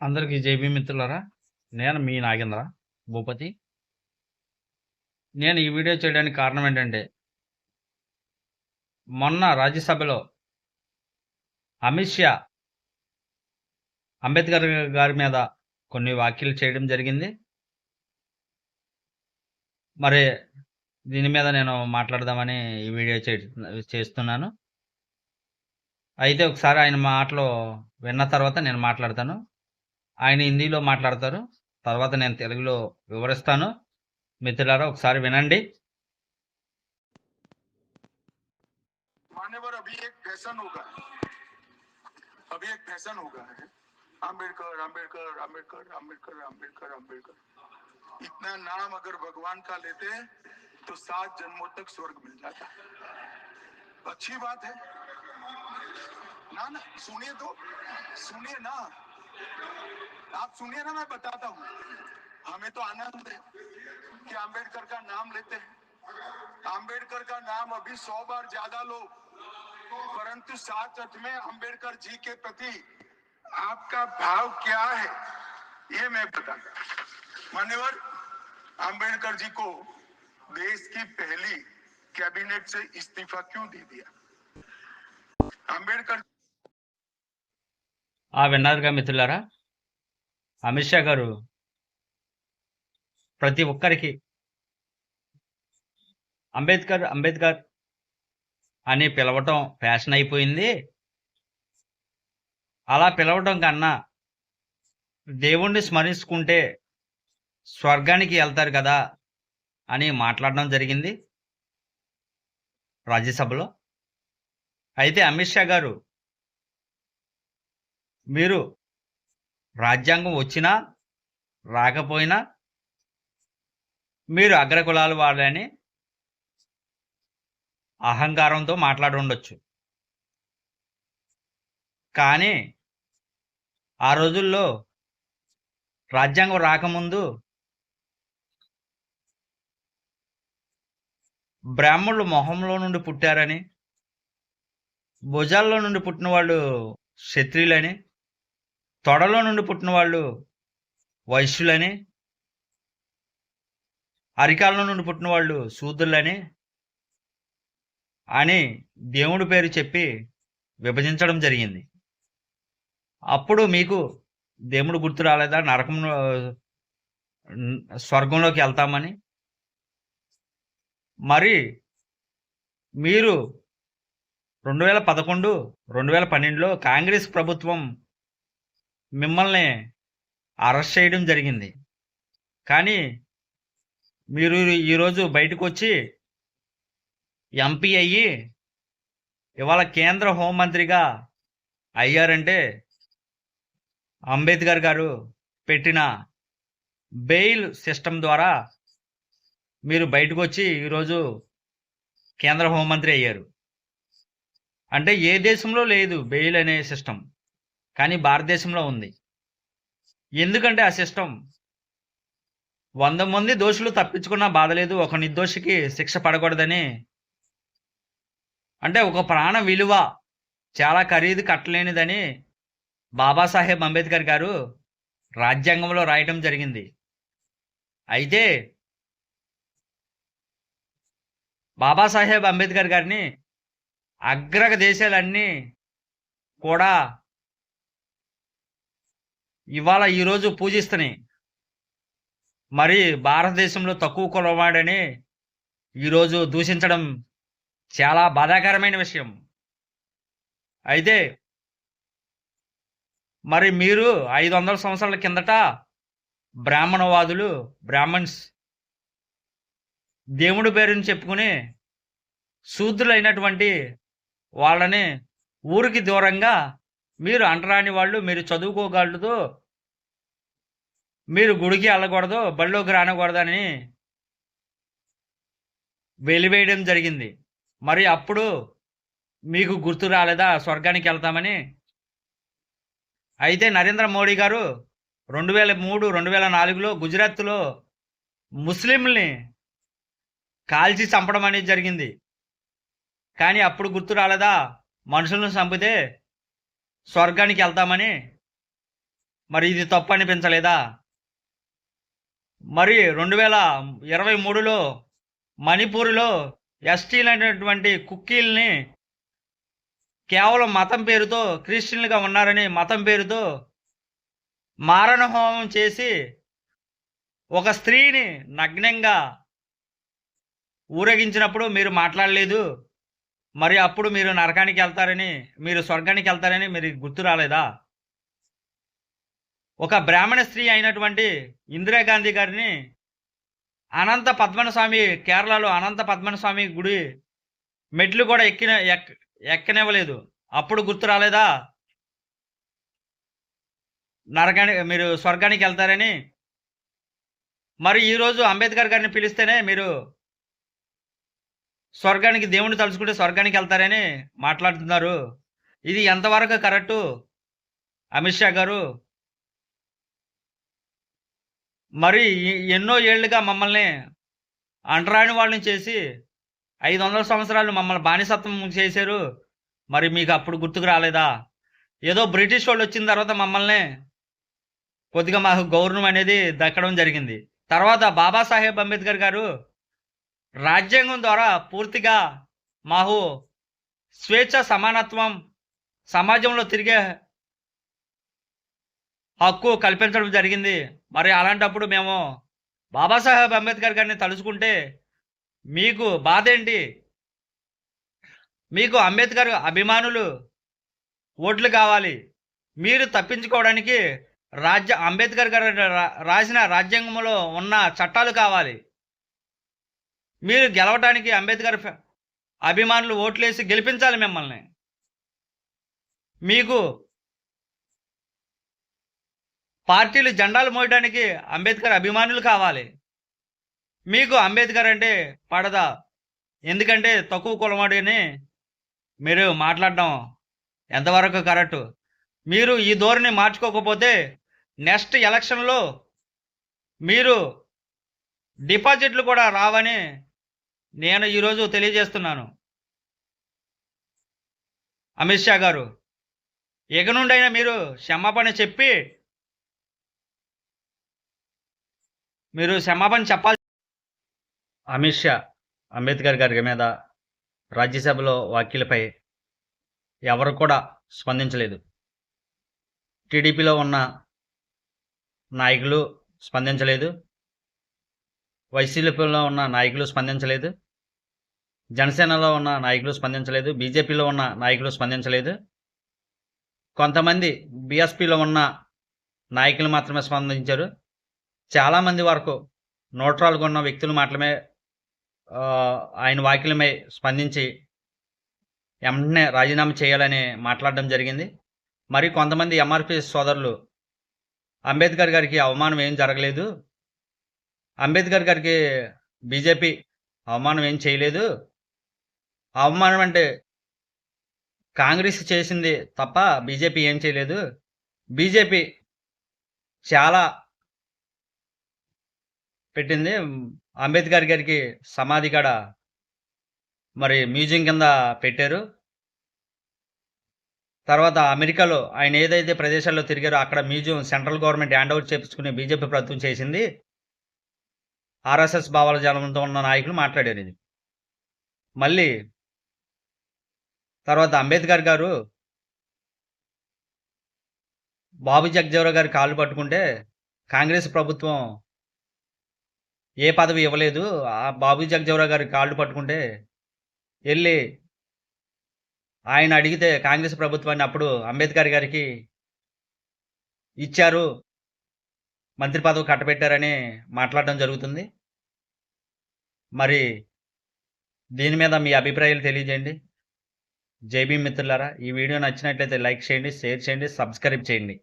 అందరికీ జేబీ మిత్రులారా. నేను మీ నాగేంద్ర భూపతి. నేను ఈ వీడియో చేయడానికి కారణం ఏంటంటే మొన్న రాజ్యసభలో అమిత్ షా అంబేద్కర్ గారి మీద కొన్ని వ్యాఖ్యలు చేయడం జరిగింది. మరి దీని మీద నేను మాట్లాడదామని ఈ వీడియో చేస్తున్నాను. అయితే ఒకసారి ఆయన మాటలు విన్న తర్వాత నేను మాట్లాడతాను. ఆయన హిందీలో మాట్లాడతారు తర్వాత నేను తెలుగులో వివరిస్తాను మిత్రులారా ఒకసారి వినండి मान्यवर अभी एक फैशन होगा अभी एक फैशन होगा है आम्बेडकर आम्बेडकर आम्बेडकर आम्बेडकर आम्बेडकर आम्बेडकर इतना नाम अगर भगवान का लेते हैं तो सात जन्मों तक स्वर्ग मिल जाता है अच्छी बात है ना ना सुनिए तो सुनिए ना आप सुनिए ना, मैं बताता हूँ। हमें तो आनंद है कि आम्बेडकर का नाम लेते हैं। आम्बेडकर का नाम अभी सौ बार ज़्यादा लो परंतु साथ अर्थ में आम्बेडकर जी के प्रति आपका भाव क्या है, ये मैं बताता मान्यवर आम्बेडकर जी को देश की पहली कैबिनेट से इस्तीफा क्यों दे दिया? आम्बेडकर ఆ విన్నారుగా మిత్రులారా? అమిత్ షా గారు ప్రతి ఒక్కరికి అంబేద్కర్ అంబేద్కర్ అని పిలవటం ఫ్యాషన్ అయిపోయింది. అలా పిలవటం కన్నా దేవుణ్ణి స్మరించుకుంటే స్వర్గానికి వెళ్తారు కదా అని మాట్లాడడం జరిగింది రాజ్యసభలో. అయితే అమిత్ షా గారు మీరు రాజ్యాంగం వచ్చినా రాకపోయినా మీరు అగ్రకులాలు వాళ్ళని అహంకారంతో మాట్లాడి ఉండొచ్చు కానీ ఆ రోజుల్లో రాజ్యాంగం రాకముందు బ్రాహ్మణులు మొహంలో నుండి పుట్టారని భుజాల్లో నుండి పుట్టిన వాళ్ళు క్షత్రియులని తొడలో నుండి పుట్టిన వాళ్ళు వైశ్యులని అరికాల నుండి పుట్టిన వాళ్ళు శూద్రులని అని దేవుడి పేరు చెప్పి విభజించడం జరిగింది. అప్పుడు మీకు దేవుడు గుర్తు రాలేదా? నరకం స్వర్గంలోకి వెళ్తామని. మరి మీరు రెండు వేల పదకొండు రెండు వేల పన్నెండులో కాంగ్రెస్ ప్రభుత్వం మిమ్మల్ని అరెస్ట్ చేయడం జరిగింది. కానీ మీరు ఈరోజు బయటకు వచ్చి ఎంపీ అయ్యి ఇవాళ కేంద్ర హోంమంత్రిగా అయ్యారంటే అంబేద్కర్ గారు పెట్టిన బెయిల్ సిస్టమ్ ద్వారా మీరు బయటకు వచ్చి ఈరోజు కేంద్ర హోంమంత్రి అయ్యారు. అంటే ఏ దేశంలో లేదు బెయిల్ అనే సిస్టమ్. కానీ భారతదేశంలో ఉంది. ఎందుకంటే ఆ సిస్టమ్? వంద మంది దోషులు తప్పించుకున్నా బాధలేదు ఒక నిర్దోషికి శిక్ష పడకూడదని. అంటే ఒక ప్రాణ విలువ చాలా ఖరీదు కట్టలేనిదని బాబాసాహెబ్ అంబేద్కర్ గారు రాజ్యాంగంలో రాయటం జరిగింది. అయితే బాబాసాహెబ్ అంబేద్కర్ గారిని అగ్రగ దేశాలన్నీ కూడా ఇవాళ ఈరోజు పూజిస్తున్నాయి మరి భారతదేశంలో తక్కువ కులవాడని ఈరోజు దూషించడం చాలా బాధాకరమైన విషయం. అయితే మరి మీరు ఐదు వందల సంవత్సరాల కిందట బ్రాహ్మణవాదులు బ్రాహ్మణ్స్ దేవుడి పేరుని చెప్పుకుని శూద్రులైనటువంటి వాళ్ళని ఊరికి దూరంగా మీరు అంటరాని వాళ్ళు మీరు చదువుకోగలదు. మీరు గుడికి వెళ్ళకూడదు బళ్ళోకి రానకూడదని వెలివేయడం జరిగింది. మరి అప్పుడు మీకు గుర్తు రాలేదా? స్వర్గానికి వెళ్తామని. అయితే నరేంద్ర మోడీ గారు రెండు వేల మూడు రెండు వేల నాలుగులో గుజరాత్లో ముస్లింల్ని కాల్చి చంపడం అనేది జరిగింది. కానీ అప్పుడు గుర్తు రాలేదా? మనుషులను చంపితే స్వర్గానికి వెళ్తామని. మరి ఇది తప్పు అనిపించలేదా? మరి రెండు వేల ఇరవై మూడులో మణిపూర్లో ఎస్టీలు అనేటువంటి కుక్కీల్ని కేవలం మతం పేరుతో క్రిస్టియన్లుగా ఉన్నారని మతం పేరుతో మారణ హోమం చేసి ఒక స్త్రీని నగ్నంగా ఊరేగించినప్పుడు మీరు మాట్లాడలేదు? మరి అప్పుడు మీరు నరకానికి వెళ్తారని మీరు స్వర్గానికి వెళ్తారని మీరు గుర్తు రాలేదా? ఒక బ్రాహ్మణ స్త్రీ అయినటువంటి ఇందిరాగాంధీ గారిని అనంత పద్మనస్వామి కేరళలో అనంత పద్మనస్వామి గుడి మెట్లు కూడా ఎక్కిన ఎక్ ఎక్కనివ్వలేదు. అప్పుడు గుర్తు రాలేదా? నరకానికి మీరు స్వర్గానికి వెళ్తారని. మరి ఈరోజు అంబేద్కర్ గారిని పిలిస్తేనే మీరు స్వర్గానికి దేవుణ్ణి తలుచుకుంటే స్వర్గానికి వెళ్తారని మాట్లాడుతున్నారు. ఇది ఎంతవరకు కరెక్టు? అమిత్ షా గారు మరి ఎన్నో ఏళ్ళుగా మమ్మల్ని అంటరాని వాళ్ళని చేసి ఐదు వందల సంవత్సరాలు మమ్మల్ని బానిసత్వం చేశారు. మరి మీకు అప్పుడు గుర్తుకు రాలేదా? ఏదో బ్రిటిష్ వాళ్ళు వచ్చిన తర్వాత మమ్మల్ని కొద్దిగా మాకు గౌరవం అనేది దక్కడం జరిగింది. తర్వాత బాబాసాహెబ్ అంబేద్కర్ గారు రాజ్యాంగం ద్వారా పూర్తిగా మాకు స్వేచ్ఛ సమానత్వం సమాజంలో తిరిగే హక్కు కల్పించడం జరిగింది. మరి అలాంటప్పుడు మేము బాబాసాహెబ్ అంబేద్కర్ గారిని తలుచుకుంటే మీకు బాధ ఏంటి మీకు అంబేద్కర్ అభిమానులు ఓట్లు కావాలి. మీరు తప్పించుకోవడానికి రాజ్య అంబేద్కర్ గారు రాసిన రాజ్యాంగంలో ఉన్న చట్టాలు కావాలి. మీరు గెలవటానికి అంబేద్కర్ అభిమానులు ఓట్లేసి గెలిపించాలి మిమ్మల్ని. మీకు పార్టీలు జెండాలు మోయడానికి అంబేద్కర్ అభిమానులు కావాలి. మీకు అంబేద్కర్ అంటే పడదా. ఎందుకంటే తక్కువ కులమాడి అని మీరు మాట్లాడడం ఎంతవరకు కరెక్ట్? మీరు ఈ ధోరణి మార్చుకోకపోతే నెక్స్ట్ ఎలక్షన్లో మీరు డిపాజిట్లు కూడా రావని నేను ఈరోజు తెలియజేస్తున్నాను. అమిత్ షా గారు ఇక నుండైనా మీరు క్షమాపణ చెప్పి మీరు క్షమాపణ చెప్పాలి. అమిత్ షా అంబేద్కర్ గారి మీద రాజ్యసభలో వ్యాఖ్యలపై ఎవరు కూడా స్పందించలేదు. టీడీపీలో ఉన్న నాయకులు స్పందించలేదు. వైసీపీలో ఉన్న నాయకులు స్పందించలేదు. జనసేనలో ఉన్న నాయకులు స్పందించలేదు. బీజేపీలో ఉన్న నాయకులు స్పందించలేదు. కొంతమంది బీఎస్పీలో ఉన్న నాయకులు మాత్రమే స్పందించారు. చాలామంది వరకు నోట్రాలుగా ఉన్న వ్యక్తులు మాత్రమే ఆయన వాక్యులమై స్పందించి వెంటనే రాజీనామా చేయాలని మాట్లాడడం జరిగింది. మరి కొంతమంది ఎంఆర్పి సోదరులు అంబేద్కర్ గారికి అవమానం ఏం జరగలేదు. అంబేద్కర్ గారికి బీజేపీ అవమానం ఏం చేయలేదు. అవమానం అంటే కాంగ్రెస్ చేసింది తప్ప బీజేపీ ఏం చేయలేదు. బీజేపీ చాలా పెట్టింది. అంబేద్కర్ గారికి సమాధి కాడ మరి మ్యూజియం కింద పెట్టారు. తర్వాత అమెరికాలో ఆయన ఏదైతే ప్రదేశాల్లో తిరిగారో అక్కడ museum central government hand over చేపించుకుని BJP ప్రభుత్వం చేసింది. ఆర్ఎస్ఎస్ భావాల జనంతో ఉన్న నాయకులు మాట్లాడారు ఇది. మళ్ళీ తర్వాత అంబేద్కర్ గారు బాబు జగజీవరావు గారి కాళ్ళు పట్టుకుంటే కాంగ్రెస్ ప్రభుత్వం ఏ పదవి ఇవ్వలేదు. ఆ బాబు జగజీవరావు గారి కాళ్ళు పట్టుకుంటే వెళ్ళి ఆయన అడిగితే కాంగ్రెస్ ప్రభుత్వాన్ని అప్పుడు అంబేద్కర్ గారికి ఇచ్చారు. మంత్రి పదవి కట్టబెట్టారని మాట్లాడడం జరుగుతుంది. మరి దీని మీద మీ అభిప్రాయాలు తెలియజేయండి. జేబీ మిత్రులారా ఈ వీడియో నచ్చినట్లయితే లైక్ చేయండి షేర్ చేయండి సబ్స్క్రైబ్ చేయండి.